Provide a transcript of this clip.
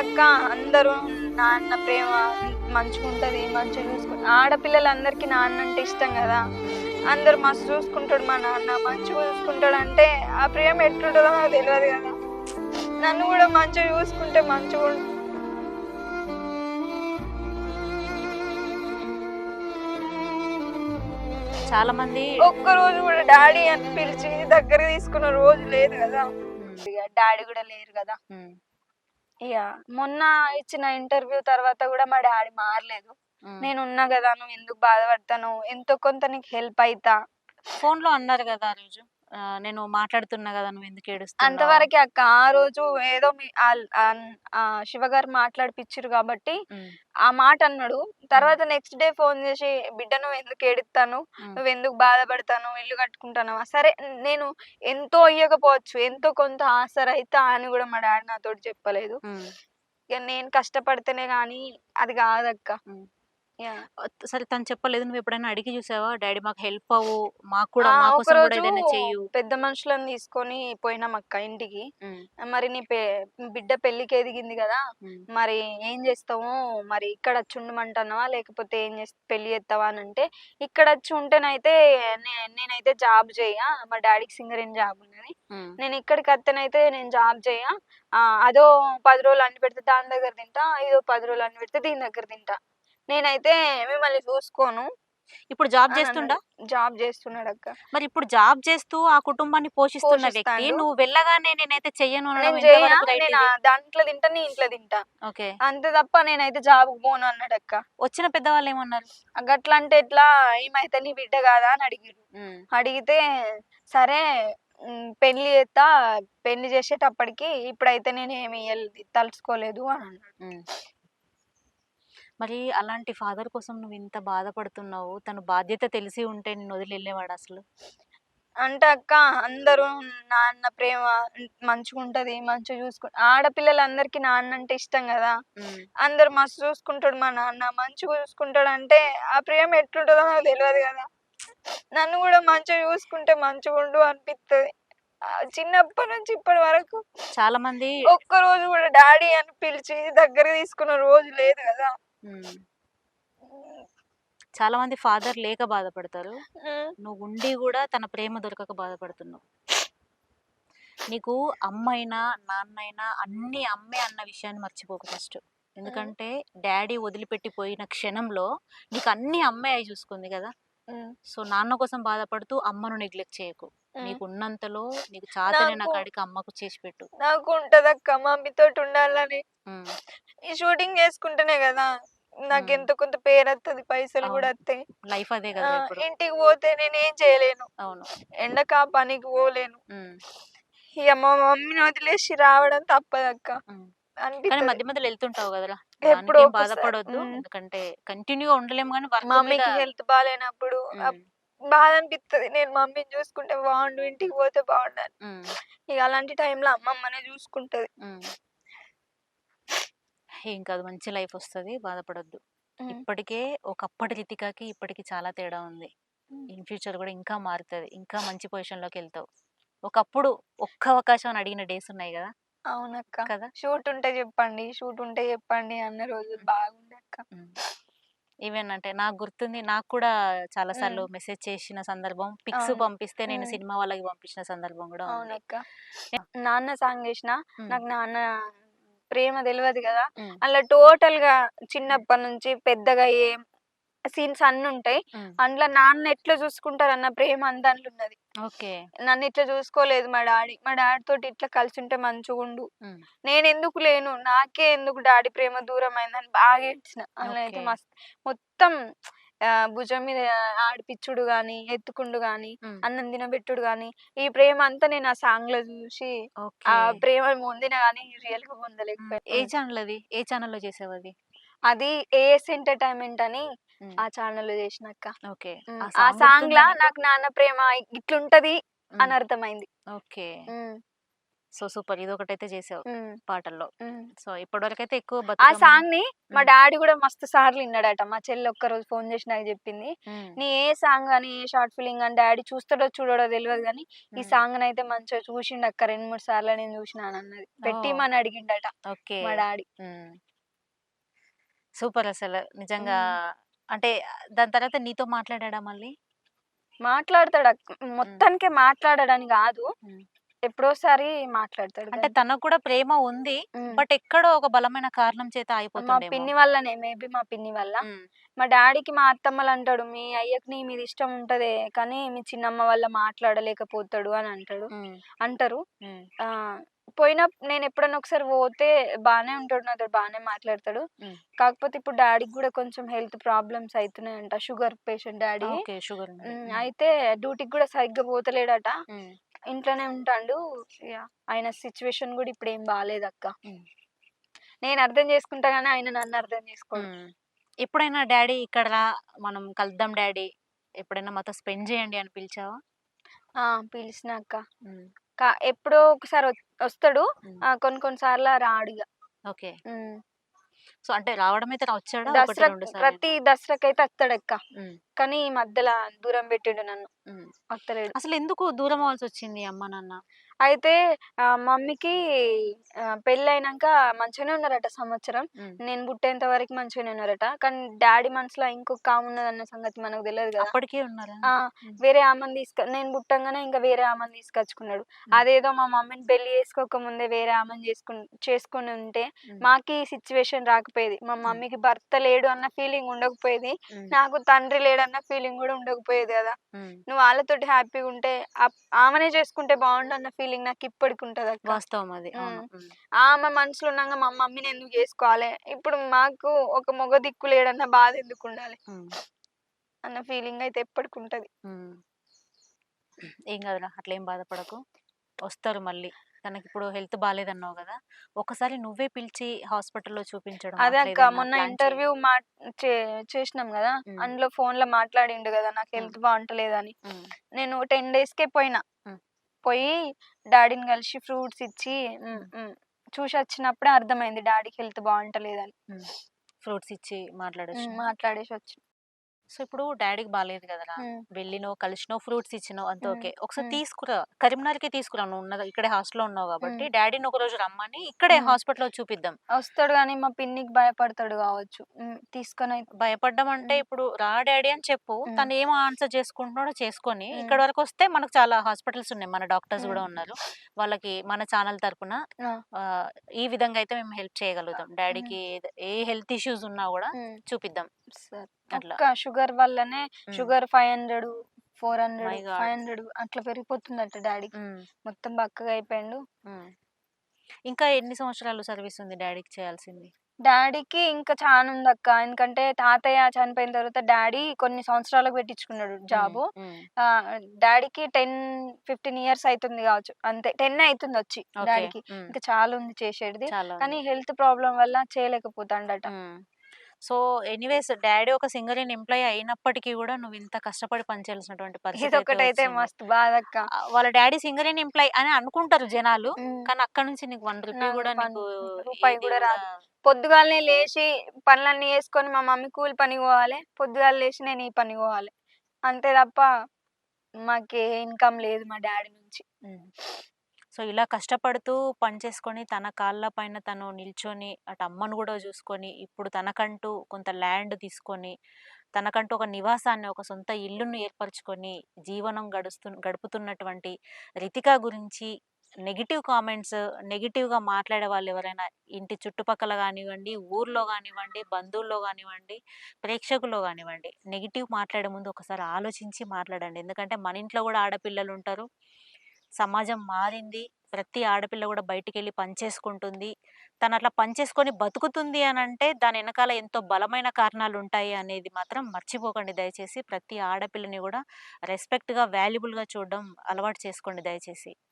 అక్క అందరూ నాన్న ప్రేమ మంచిగుంటది మంచిగా చూసుకుంటా. ఆడపిల్లలందరికీ నాన్న అంటే ఇష్టం కదా. అందరు మస్తు చూసుకుంటాడు మా నాన్న మంచిగా చూసుకుంటాడు అంటే ఆ ప్రేమ ఎట్లుంటుందో నాకు తెలియదు కదా. నన్ను కూడా మంచిగా చూసుకుంటే మంచిగా చాలా మంది ఒక్క రోజు కూడా డాడీ అని పిలిచి దగ్గర తీసుకున్న రోజు లేదు కదా. డాడీ కూడా లేరు కదా. ఇక మొన్న ఇచ్చిన ఇంటర్వ్యూ తర్వాత కూడా మా డాడీ మారలేదు. నేను ఉన్నా కదా నువ్వు ఎందుకు బాధపడతాను ఎంతో కొంత నీకు హెల్ప్ అయితా. ఫోన్లో అన్నారు కదా ఆ రోజు. నేను మాట్లాడుతున్నా కదా నువ్వు ఎందుకు ఏడుస్తున్నావు? అంతవరకే అక్క. ఆ రోజు ఏదో మీ ఆల్- ఆ- ఆ శివ గారు మాట్లాడిపిచ్చిరు కాబట్టి ఆ మాట అన్నాడు. తర్వాత నెక్స్ట్ డే ఫోన్ చేసి బిడ్డ నువ్వు ఎందుకు ఏడుస్తాను నువ్వు ఎందుకు బాధపడతాను? ఇల్లు కట్టుకుంటాను సరే నేను ఎంతో ఇయ్యకపోవచ్చు ఎంతో కొంత ఆసర అయితే అని కూడా మా డాడీ నాతో చెప్పలేదు. నేను కష్టపడితేనే గానీ అది కాదక్క. యా. సరే తను చెప్పలేదు నువ్వు ఎప్పుడైనా అడిగి చూసావా? డాడీ మాకు హెల్ప్ అవ్వు. మాకు కూడా ఆ, మా ఒక కోసం కూడా రోజు ఏదైనా చెయ్యు. పెద్ద మనుషులను తీసుకొని పోయినాం అక్క ఇంటికి. ఉమ్, మరి నీ పె బిడ్డ పెళ్ళికి ఎదిగింది కదా! ఉమ్, మరి ఏం చేస్తావు? మరి ఇక్కడ వచ్చి లేకపోతే ఏం చేస్తా పెళ్ళి చేస్తావా అని అంటే ఇక్కడ వచ్చి ఉంటేనైతే నే- నేనైతే జాబ్ చేయ. మా డాడీకి సింగరేన్ జాబ్ ఉన్నది. ఉమ్, నేను ఇక్కడికి వస్తేనైతే నేను జాబ్ చేయ. ఆ, అదో పది రోజులు అన్ని పెడితే దాని దగ్గర తింటా ఇదో పది రోజులు అన్ని పెడితే దీని దగ్గర తింటా. నేనైతే మిమ్మల్ని చూసుకోను. ఇప్పుడు జాబ్ చేస్తుండా. జాబ్ చేస్తున్నాడు అక్క మరి ఇప్పుడు జాబ్ చేస్తూ ఆ కుటుంబాన్ని పోషిస్తున్న వ్యక్తి పోషిస్తాడు. నువ్వు వెళ్ళగానే నేనైతే చెయ్యను అనడం నేను చేయ ఎంతవరకు right నేను ఇది? ఆ దాంట్లో తింటా నీ ఇంట్లో తింటా. ఓకే. అంతే తప్ప నేనైతే జాబ్ పోను అన్నాడు అక్క వచ్చిన పెద్దవాళ్ళు ఏమన్నారు? గట్లా అంటే ఎట్లా? ఏమైతే నీ బిడ్డ కాదా అని అడిగారు ఉమ్, అడిగితే సరే ఉమ్, పెళ్ళి చేస్తా పెళ్ళి చేసేటప్పటికి ఇప్పుడైతే నేను ఏమి ఇయ్యలేదు, తలుచుకోలేదు అని అన్నాడు. ఉమ్. మరి అలాంటి ఫాదర్ కోసం నువ్వు ఇంత బాధపడుతున్నావు? తను బాధ్యత తెలిసి ఉంటే నిన్ను వదిలి వెళ్ళేవాడు అసలు? అంటే అక్క అందరూ నాన్న ప్రేమ మంచిగా ఉంటది మంచిగా చూసుకు ఆడపిల్లలందరికీ నాన్న అంటే ఇష్టం కదా. అందరు మస్తు చూసుకుంటాడు మా నాన్న. మంచిగా చూసుకుంటాడు అంటే ఆ ప్రేమ ఎట్లుంటుందో నాకు తెలియదు కదా. నన్ను కూడా మంచిగా చూసుకుంటే మంచిగా ఉండు అనిపిస్తుంది చిన్నప్పటి నుంచి ఇప్పటి వరకు చాలా మంది ఒక్క రోజు కూడా డాడీ అని పిలిచి దగ్గర తీసుకున్న రోజు లేదు కదా. చాలా మంది ఫాదర్ లేక బాధపడతారు. నువ్వు ఉండి కూడా తన ప్రేమ దొరకక బాధపడుతున్నావు. నీకు అమ్మైనా నాన్నైనా అన్ని అమ్మే అన్న విషయాన్ని మర్చిపోకు ఫస్ట్. ఎందుకంటే డాడీ వదిలిపెట్టి పోయిన క్షణంలో నీకు అన్ని అమ్మే అయి చూసుకుంది కదా. సో నాన్న కోసం బాధపడుతూ అమ్మను నెగ్లెక్ట్ చేయకు. నీకు ఉన్నంతలో నీకు చాతనైన నాకు- కాడికి అమ్మకు చేసి పెట్టు. నాకు ఉంటదక్క మమ్మీతో ఉండాలని. ఈ షూటింగ్ చేసుకుంటేనే కదా నాకు. ఎంత కొంత పేరు వస్తుంది పైసలు కూడా. వస్తాయి లైఫ్ అదే కదా ఇంటికి పోతే నేను ఏం చేయలేను. అవును. ఎండక పనికి పోలేను. ఇక మా మమ్మీని వదిలేసి రావడం తప్పదక్క. కానీ మధ్య మధ్యలో వెళ్తుంటావు కదరా? ఎప్పుడో. బాధపడొద్దు. ఎందుకంటే కంటిన్యూగా ఉండలేము కానీ మమ్మీకి హెల్త్ బాగాలేనప్పుడు బాధ అనిపిస్తుంది నేను మమ్మీని చూసుకుంటే బాగుండు ఇంటికి పోతే బాగుండాలి ఇక అలాంటి టైంలో అమ్మమ్మనే చూసుకుంటది. ఏం కాదు. మంచి లైఫ్ వస్తుంది. బాధపడొద్దు. ఇప్పటికే ఒకప్పటి రితికాకి ఇప్పటికి చాలా తేడా ఉంది. ఇన్ ఫ్యూచర్ కూడా ఇంకా మారుతుంది. ఇంకా మంచి పొజిషన్లోకి వెళ్తావు ఒకప్పుడు ఒక్క అవకాశం అని అడిగిన డేస్ ఉన్నాయి కదా? అవునక్క. కదా? షూట్ ఉంటే చెప్పండి. షూట్ ఉంటే చెప్పండి అన్న రోజులు బాగుండే అక్క. ఈవెన్ అంటే నాకు గుర్తుంది. నాకు కూడా చాలా సార్లు. మెసేజ్ చేసిన సందర్భం. పిక్స్. పంపిస్తే నేను. సినిమా వాళ్ళకి పంపించిన సందర్భం కూడా నాన్న సాంగ్ చేసిన. నాకు నాన్న ప్రేమ తెలియదు కదా. అలా టోటల్గా చిన్నప్పటి నుంచి పెద్దగా ఏం సీన్స్ అన్ని ఉంటాయి. అందులో నాన్న ఎట్లా చూసుకుంటారు అన్న ప్రేమ అందాంట్లో ఉన్నది ఓకే నన్ను ఇట్లా చూసుకోలేదు మా డాడీ మా డాడీ తోటి ఇట్లా కలిసి ఉంటే మంచిగా ఉండు. నేను ఎందుకు లేను నాకే ఎందుకు డాడీ ప్రేమ దూరం అయిందని బాగా ఏడ్చిన అలా అయితే. మస్తు మొత్తం భుజం మీద ఆడిపిచ్చుడు గాని ఎత్తుకుండు గాని. అన్నం తినబెట్టుడు గాని ఈ ప్రేమ అంతా నేను ఆ సాంగ్లో చూసి ఆ ప్రేమ పొందిన గానీ రియల్గా. పొందలేకపోయాను ఏ ఛానల్ అది ఏ ఛానల్లో చేసావు అది అది ఏఎస్ ఎంటర్టైన్మెంట్ అని. ఆ ఛానల్లో చేసినాక ఓకే ఆ సాంగ్ లా నీకు? నాన్న ప్రేమ ఇట్లుంటది. అని అర్థమైంది ఓకే. సో సూపర్ ఇది ఒకటైతే చేసావు పాటల్లో. సో ఇప్పటి అయితే ఎక్కువ ఆ సాంగ్ని మా. డాడీ కూడా మస్తు సార్లు విన్నాడట. మా చెల్లి ఒక్క రోజు ఫోన్ చేసి నాకు చెప్పింది నీ ఏ సాంగ్ అని ఏ షార్ట్ ఫిలింగ్ అని డాడీ చూస్తాడో చూడడో తెలియదు కానీ ఈ. సాంగ్ అయితే మంచిగా చూసిండు అక్క రెండు మూడు సార్లు నేను చూసినాను అన్నది పెట్టిమని అడిగిండట ఓకే. మా డాడీ. సూపర్ అసలు. నిజంగా అంటే దాని తర్వాత నీతో మాట్లాడా మళ్ళీ? మాట్లాడతాడు. మొత్తానికే మాట్లాడడని కాదు. ఎప్పుడోసారి మాట్లాడతాడు అంటే. తనకు కూడా ప్రేమ ఉంది. బట్ ఎక్కడో ఒక బలమైన కారణం చేత మా అయిపోతుంది పిన్ని వల్లనే మేబీ మా పిన్ని వల్ల. మా డాడీకి మా అత్తమ్మలు అంటాడు మీ అయ్యకి నీ మీద ఇష్టం ఉంటదే కానీ మీ చిన్నమ్మ వల్ల మాట్లాడలేకపోతాడు అని అంటాడు. అంటారు. ఆ పోయినా నేను ఎప్పుడైనా ఒకసారి పోతే బాగానే ఉంటాడు నాతో బాగానే మాట్లాడతాడు. కాకపోతే ఇప్పుడు డాడీకి కూడా కొంచెం హెల్త్ ప్రాబ్లమ్స్ అవుతున్నాయంట షుగర్ పేషెంట్ డాడీ. అయితే డ్యూటీకి కూడా సరిగ్గా పోతలేడట. ఇంట్లోనే ఉంటాడు. ఆయన సిచ్యువేషన్ కూడా ఇప్పుడు ఏం బాగాలేదు అక్క. నేను అర్థం చేసుకుంటా కానీ ఆయన నన్ను అర్థం చేసుకోడు. ఎప్పుడైనా డాడీ ఇక్కడ మనం కలుద్దాం డాడీ ఎప్పుడైనా మాతో స్పెండ్ చేయండి అని పిలిచావా? పిలిచిన అక్క. ఎప్పుడో ఒకసారి వస్తాడు. కొన్ని కొన్ని సార్లు రాడు ఓకే. సో అంటే రావడం అయితే వచ్చాడా? దసరా ప్రతి దసరాకి అయితే వస్తాడు అక్క కానీ ఈ మధ్యలో దూరం పెట్టిండు నన్ను. వస్తలేడు అసలు ఎందుకు దూరం అవ్వాల్సి వచ్చింది అమ్మ నాన్న? అయితే మమ్మీకి ఆ, పెళ్ళి అయినాక మంచిగానే ఉన్నారట సంవత్సరం. నేను పుట్టేంత వరకు మంచిగానే ఉన్నారట కానీ డాడీ మనసులో ఇంకొక కాము ఉన్నదన్న సంగతి మనకు తెలియదు కదా అప్పటికే ఉన్నారా. వేరే ఆమెను తీసుక నేను పుట్టంగానే ఇంకా వేరే ఆమెను తీసుకొచ్చుకున్నాడు అదేదో మా మమ్మీని పెళ్ళి చేసుకోక ముందే వేరే ఆమెను చేసుకుని చేసుకుని ఉంటే. మాకి ఈ సిచ్యువేషన్ రాకపోయేది మా మమ్మీకి భర్త లేడు అన్న ఫీలింగ్ ఉండకపోయేది. నాకు తండ్రి లేడన్న ఫీలింగ్ కూడా ఉండకపోయేది కదా. నువ్వు వాళ్ళతోటి హ్యాపీగా ఉంటే ఆమెనే చేసుకుంటే బాగుండు అన్న ఫీలింగ్ నాకు ఇప్పటికి ఉంటది అక్క వాస్తవం అది. ఆమె మనసులో ఉన్నాక మా మమ్మీని ఎందుకు చేసుకోవాలి ఇప్పుడు మాకు ఒక మొగ దిక్కు లేడన్న బాధ ఎందుకు ఉండాలి. అన్న ఫీలింగ్ అయితే ఎప్పటికి ఉంటది. ఏం కాదురా అట్లా ఏం బాధపడకు వస్తారు మళ్ళీ తనకి ఇప్పుడు హెల్త్ బాగాలేదన్నావు కదా ఒకసారి నువ్వే పిలిచి హాస్పిటల్లో చూపించడం అదే అక్క మొన్న. ఇంటర్వ్యూ మా చేసినాం కదా. అందులో ఫోన్లో మాట్లాడిండు కదా నాకు హెల్త్ బాగుంటలేదని. నేను టెన్ డేస్ కే పోయినా. పోయి డాడీని కలిసి ఫ్రూట్స్ ఇచ్చి చూసి వచ్చినప్పుడే అర్థమైంది డాడీకి హెల్త్ బాగుంటలేదని. ఫ్రూట్స్ ఇచ్చి మాట్లాడచ్చు మ్మ్, మాట్లాడేసి వచ్చి సో ఇప్పుడు డాడీకి బాగాలేదు కదరా మ్మ్. వెళ్ళినో కలిసినో ఫ్రూట్స్ ఇచ్చినో అంత. ఓకే ఒకసారి. తీసుకురా కరీంనగర్కి తీసుకురా నువ్వు ఉన్నది ఇక్కడే హాస్టల్లో ఉన్నావు కాబట్టి. డాడీని ఒక రోజు రమ్మని ఇక్కడే. హాస్పిటల్లో చూపిద్దాం వస్తాడు కానీ మా పిన్నికి భయపడతాడు కావచ్చు తీసుకొని భయపడ్డం అంటే. ఇప్పుడు రా డాడీ అని చెప్పు. తను ఏం ఆన్సర్ చేసుకుంటున్నాడో చేసుకొని. ఇక్కడ వరకు వస్తే మనకు చాలా హాస్పిటల్స్ ఉన్నాయి మన డాక్టర్స్ కూడా. ఉన్నారు వాళ్ళకి మన ఛానల్ ఆ, ఈ విధంగా అయితే మేము హెల్ప్ చేయగలుగుతాం డాడీకి ఏ హెల్త్ ఇష్యూస్ ఉన్నా కూడా చూపిద్దాం సరే. అట్లా. ఒక్క షుగర్ వల్లనే. Sugar five hundred four hundred. Five hundred అట్లా పెరిగిపోతుందట డాడీ. మొత్తం బక్కగా అయిపోయిండు. ఇంకా ఎన్ని సంవత్సరాలు సర్వీస్ ఉంది డాడీకి చేయాల్సింది? డాడీకి ఇంకా చాలా ఉంది అక్క ఎందుకంటే తాతయ్య చనిపోయిన తర్వాత డాడీ కొన్ని సంవత్సరాలకు పెట్టించుకున్నాడు జాబ్. డాడీకి టెన్ ఫిఫ్టీన్ ఇయర్స్ అవుతుంది కావచ్చు. అంతే టెన్ అవుతుంది వచ్చి డాడీకి. ఇంకా చాలా ఉంది చేసేది కానీ హెల్త్ ప్రాబ్లం వల్ల చేయలేకపోతాడట. సో ఎనీవేస్ డాడీ ఒక సింగర్ ఇన్ ఎంప్లాయ్ అయినప్పటికీ కూడా నువ్వు ఇంత కష్టపడి పనిచేయాల్సినటువంటి పరిస్థితి ఒకటైతే. మస్తు బాధ అక్క ఆ, వాళ్ళ డాడీ సింగర్ ఇన్ ఎంప్లాయ్ అని అనుకుంటారు జనాలు. కానీ అక్కడ నుంచి నీకు వన్ రూపీ నాకు కూడా నీకు రూపాయి కూడా రాదు. పొద్దుగాలనే లేచి పనులన్నీ చేసుకొని మా మమ్మీ కూలి పనికి పోవాలి పొద్దుగాల లేచి నేను ఈ పనికి పోవాలి అంతే తప్ప మాకే ఇన్కమ్ లేదు మా డాడీ నుంచి. సో ఇలా కష్టపడుతూ పని చేసుకొని తన కాళ్ళ పైన తను నిల్చొని అటు అమ్మను కూడా చూసుకొని ఇప్పుడు తనకంటూ కొంత ల్యాండ్ తీసుకొని తనకంటూ ఒక నివాసాన్ని ఒక సొంత ఇల్లును ఏర్పరచుకొని జీవనం గడుస్తు గడుపుతున్నటువంటి రితిక గురించి నెగిటివ్ కామెంట్స్ నెగిటివ్గా మాట్లాడే వాళ్ళు ఎవరైనా ఇంటి చుట్టుపక్కల కానివ్వండి ఊర్లో కానివ్వండి బంధువుల్లో కానివ్వండి ప్రేక్షకుల్లో కానివ్వండి నెగిటివ్ మాట్లాడే ముందు ఒకసారి ఆలోచించి మాట్లాడండి. ఎందుకంటే మన ఇంట్లో కూడా ఆడపిల్లలు ఉంటారు. సమాజం మారింది. ప్రతి ఆడపిల్ల కూడా బయటికి వెళ్ళి పనిచేసుకుంటుంది తను అట్లా పనిచేసుకొని బతుకుతుంది అని అంటే దాని వెనకాల ఎంతో బలమైన కారణాలు ఉంటాయి అనేది మాత్రం మర్చిపోకండి. దయచేసి ప్రతి ఆడపిల్లని కూడా రెస్పెక్ట్గా వాల్యుబుల్గా చూడడం అలవాటు చేసుకోండి దయచేసి.